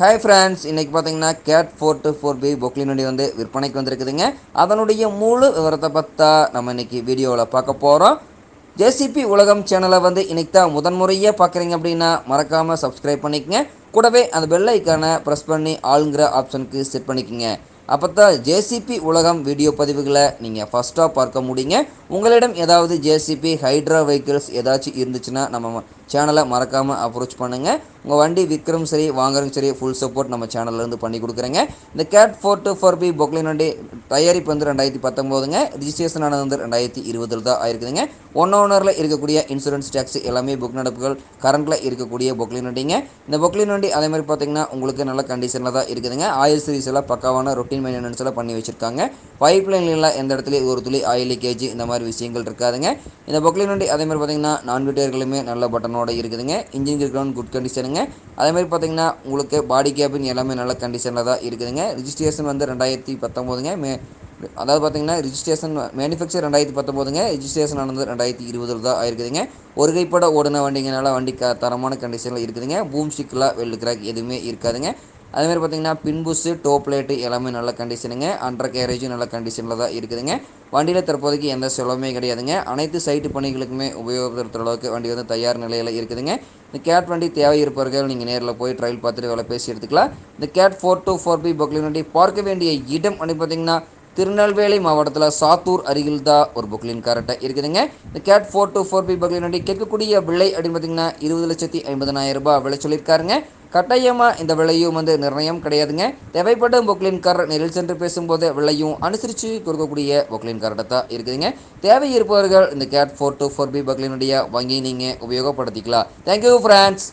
Hi friends இன்றைக்கி பார்த்தீங்கன்னா cat four two four B பொக்லினுடைய வந்து விற்பனைக்கு வந்திருக்குதுங்க. அதனுடைய முழு விவரத்தை பார்த்தா நம்ம இன்றைக்கி வீடியோவில் பார்க்க போகிறோம் ஜேசிபி உலகம் சேனலை வந்து இன்றைக்கி தான் முதன்முறையாக பார்க்குறீங்க அப்படின்னா மறக்காமல் சப்ஸ்கிரைப் பண்ணிக்கங்க. கூடவே அந்த பெல் ஐக்கானை ப்ரெஸ் பண்ணி ஆளுங்கிற ஆப்ஷனுக்கு செட் பண்ணிக்கோங்க. அப்போ தான் ஜேசிபி உலகம் வீடியோ பதிவுகளை நீங்கள் ஃபஸ்ட்டாக பார்க்க முடியுங்க. உங்களிடம் ஏதாவது ஜேசிபி ஹைட்ரா வெஹிக்கிள்ஸ் ஏதாச்சும் இருந்துச்சுன்னா நம்ம சேனலை மறக்காமல் அப்ரோச் பண்ணுங்கள் உங்கள் வண்டி விற்கிறதும் சரி வாங்குறதும் சரி ஃபுல் சப்போர்ட் நம்ம சேனல்லேருந்து பண்ணி கொடுக்குறேங்க. இந்த cat four two four B Poclain வண்டி தயாரிப்பு வந்து ரெண்டாயிரத்தி பத்தொம்போதுங்க. ரிஜிஸ்ட்ரேஷன் ஆனது வந்து ரெண்டாயிரத்தி இருபதில் தான் ஆயிருக்குதுங்க. ஒன் ஓனரில் இருக்கக்கூடிய இன்சூரன்ஸ் டேக்ஸ் எல்லாமே புக் நடப்புகள் கரண்ட்டில் இருக்கக்கூடிய பொக்லின் வண்டிங்க. இந்த பொக்லின் வண்டி அதே மாதிரி பார்த்தீங்கன்னா உங்களுக்கு நல்ல கண்டிஷனில் தான் இருக்குதுங்க. ஆயில் சீரிஸ் எல்லாம் பக்காவான ரொட்டீன் மெயின்டெனன்ஸ் எல்லாம் பண்ணி வச்சிருக்காங்க. பைப் லைன்லாம் எந்த இடத்துலையும் ஒரு துளி ஆயில் லீக்கேஜ் இந்த மாதிரி விஷயங்கள் இருக்காதுங்க. இந்த பொக்லின் வண்டி அதே மாதிரி பார்த்தீங்கன்னா நான்கு டயர்களுமே நல்ல பட்டனோட இருக்குதுங்க. இன்ஜின் கிரவுண்ட் குட் கண்டிஷனுங்க அதே மாதிரி பார்த்தீங்கன்னா உங்களுக்கு பாடி கேபின் எல்லாமே நல்ல கண்டிஷனில் தான் இருக்குதுங்க. ரிஜிஸ்ட்ரேஷன் வந்து ரெண்டாயிரத்தி பத்தொம்போதுங்க. மே அதாவது பார்த்தீங்கன்னா ரிஜிஸ்ட்ரேஷன் மேனுஃபேக்சர் ரெண்டாயிரத்தி பத்தொம்போதுங்க. ரிஜிஸ்ட்ரேஷன் ஆனது ரெண்டாயிரத்தி இருபதில் தான் ஆயிருக்குதுங்க. ஒரு கைப்பட ஓடின வண்டிங்கனால வண்டி க தரமான கண்டிஷனில் இருக்குதுங்க. பூம் ஸ்டிக்கெலாம் வெள்ளு கிராக் எதுவுமே இருக்காதுங்க. அதேமாதிரி பார்த்தீங்கன்னா பின்புஸு டோப் லைட்டு எல்லாமே நல்ல கண்டிஷனுங்க அண்டர் கேரேஜும் நல்ல கண்டிஷனில் தான் இருக்குதுங்க. வண்டியில் தற்போதைக்கு எந்த செலவுமே கிடையாதுங்க. அனைத்து சைட்டு பணிகளுக்குமே உபயோகப்படுத்துகிற அளவுக்கு வண்டி வந்து தயார் நிலையில் இருக்குதுங்க. இந்த கேட் வண்டி தேவை இருப்பவர்கள் நீங்கள் நேரில் போய் ட்ரையல் பார்த்துட்டு வேலை பேசி எடுத்துக்கலாம். இந்த cat four two four B Poclain வண்டி பார்க்க வேண்டிய இடம் அப்படின்னு பார்த்தீங்கன்னா திருநெல்வேலி மாவட்டத்தில் சாத்தூர் அருகில் தான் ஒரு புக்லின் கரெக்டாக இருக்குதுங்க. இந்த cat four two four B Poclain வண்டி கேட்கக்கூடிய விலை அப்படின்னு பார்த்தீங்கன்னா இருபது லட்சத்தி ஐம்பதனாயிரம் ரூபாய் விலை சொல்லியிருக்காருங்க. கட்டாயமாக இந்த விலையும் வந்து நிர்ணயம் கிடையாதுங்க. தேவைப்பட்ட பொக்லின் கார் நேரில் சென்று பேசும்போது விலையும் அனுசரித்து கொடுக்கக்கூடிய பொக்லின் கார்ட்டை தான் இருக்குதுங்க. தேவை இருப்பவர்கள் இந்த cat four two four B பக்லினுடைய வாங்கி நீங்கள் உபயோகப்படுத்திக்கலாம். Thank you friends